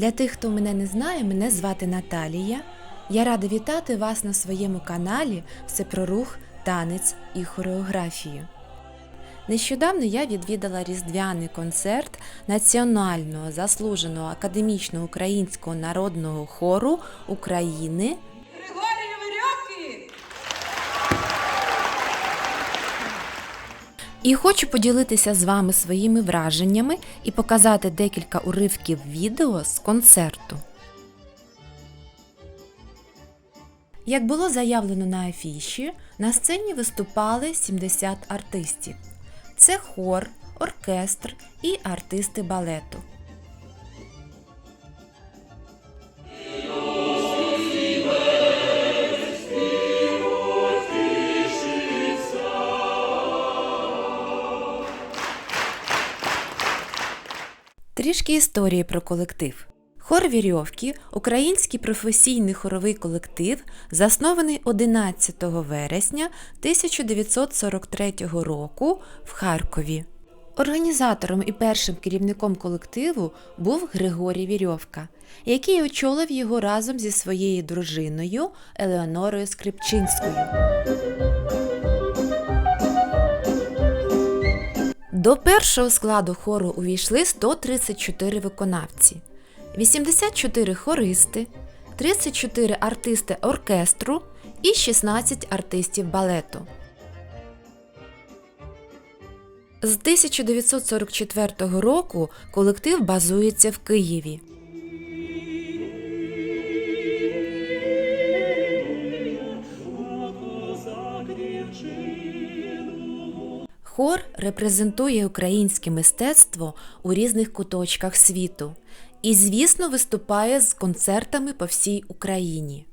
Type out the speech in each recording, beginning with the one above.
Для тих, хто мене не знає, мене звати Наталія. Я рада вітати вас на своєму каналі Все про рух, танець і хореографію. Нещодавно я відвідала різдвяний концерт Національного заслуженого академічно-українського народного хору України І хочу поділитися з вами своїми враженнями і показати декілька уривків відео з концерту. Як було заявлено на афіші, на сцені виступали 70 артистів. Це хор, оркестр і артисти балету. Трішки історії про колектив. Хор Вірьовки – український професійний хоровий колектив, заснований 11 вересня 1943 року в Харкові. Організатором і першим керівником колективу був Григорій Вірьовка, який очолив його разом зі своєю дружиною Елеонорою Скрипчинською. До першого складу хору увійшли 134 виконавці, 84 хористи, 34 артисти оркестру і 16 артистів балету. З 1944 року колектив базується в Києві. Хор репрезентує українське мистецтво у різних куточках світу і, звісно, виступає з концертами по всій Україні.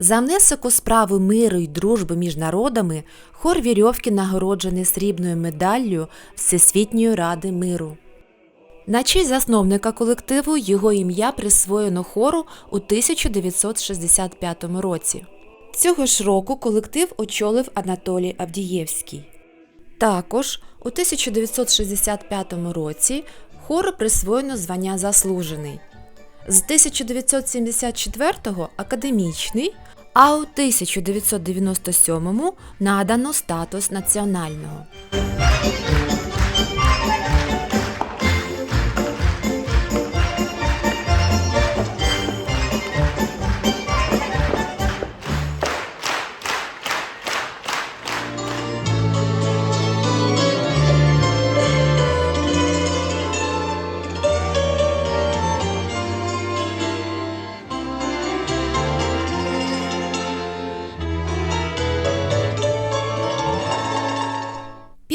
За внесок у справу миру й дружби між народами хор Вірьовки нагороджений срібною медаллю Всесвітньої ради миру. На честь засновника колективу його ім'я присвоєно хору у 1965 році. Цього ж року колектив очолив Анатолій Авдієвський. Також у 1965 році хору присвоєно звання заслужений. З 1974-го академічний, а у 1997-му надано статус національного.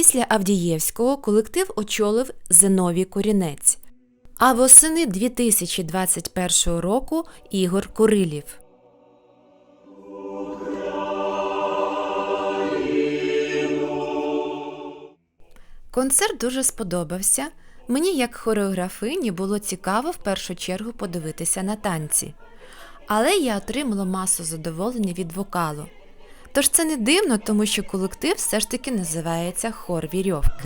Після Авдієвського колектив очолив Зиновій Корінець, а восени 2021 року Ігор Курилів. Концерт дуже сподобався. Мені, як хореографині, було цікаво в першу чергу подивитися на танці. Але я отримала масу задоволення від вокалу. Тож це не дивно, тому що колектив все ж таки називається Хор Вірьовки.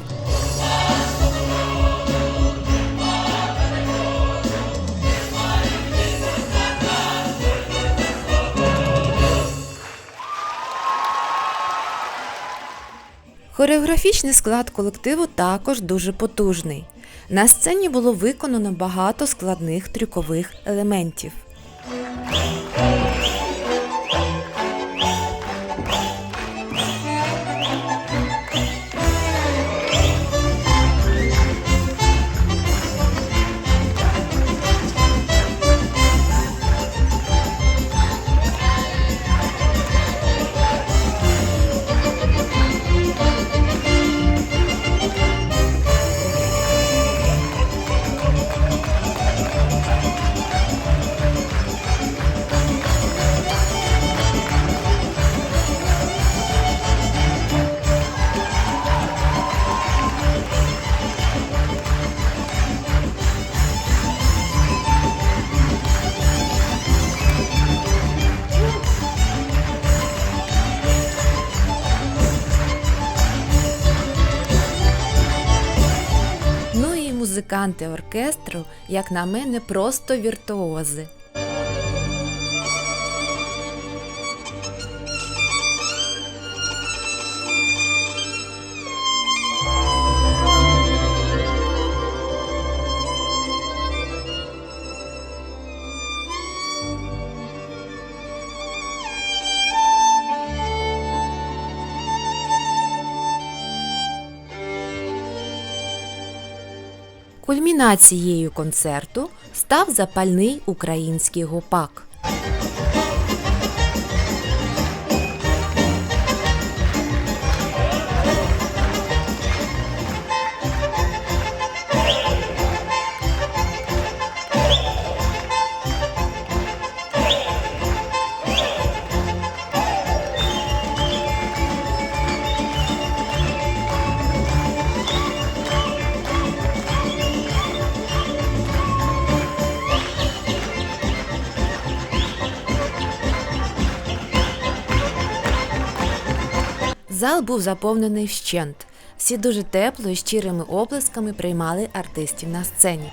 Хореографічний склад колективу також дуже потужний. На сцені було виконано багато складних трюкових елементів. Музиканти оркестру, як на мене, просто віртуози. Кульмінацією концерту став запальний український гопак. Зал був заповнений вщент. Всі дуже тепло і щирими оплесками приймали артистів на сцені.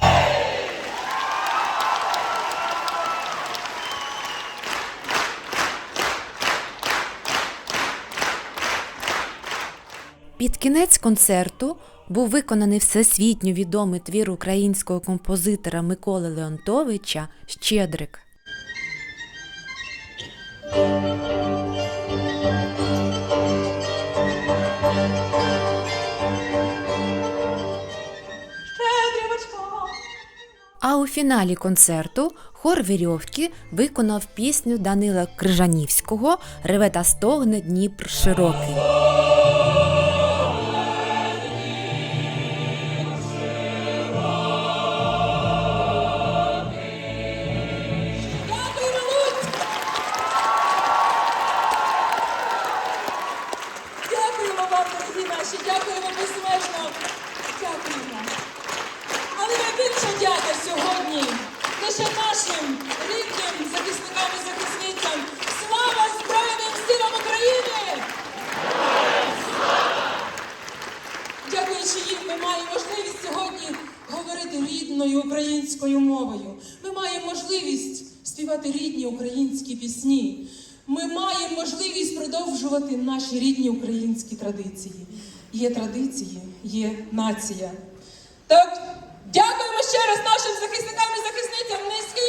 Під кінець концерту був виконаний всесвітньо відомий твір українського композитора Миколи Леонтовича Щедрик. Фіналі концерту хор Вірьовки виконав пісню Данила Крижанівського Реве та стогне Дніпр широкий. Дякуємо, вам, дорогі наші, дякуємо безмежно. Дякуємо. Найбільша дяка сьогодні лише нашим рідним захисникам і захисницям. Слава Збройним силам України! Дякуючи їм, ми маємо можливість сьогодні говорити рідною українською мовою. Ми маємо можливість співати рідні українські пісні. Ми маємо можливість продовжувати наші рідні українські традиції. Є традиції, є нація. Так, дякуємо ще раз нашим захисникам і захисницям. Низький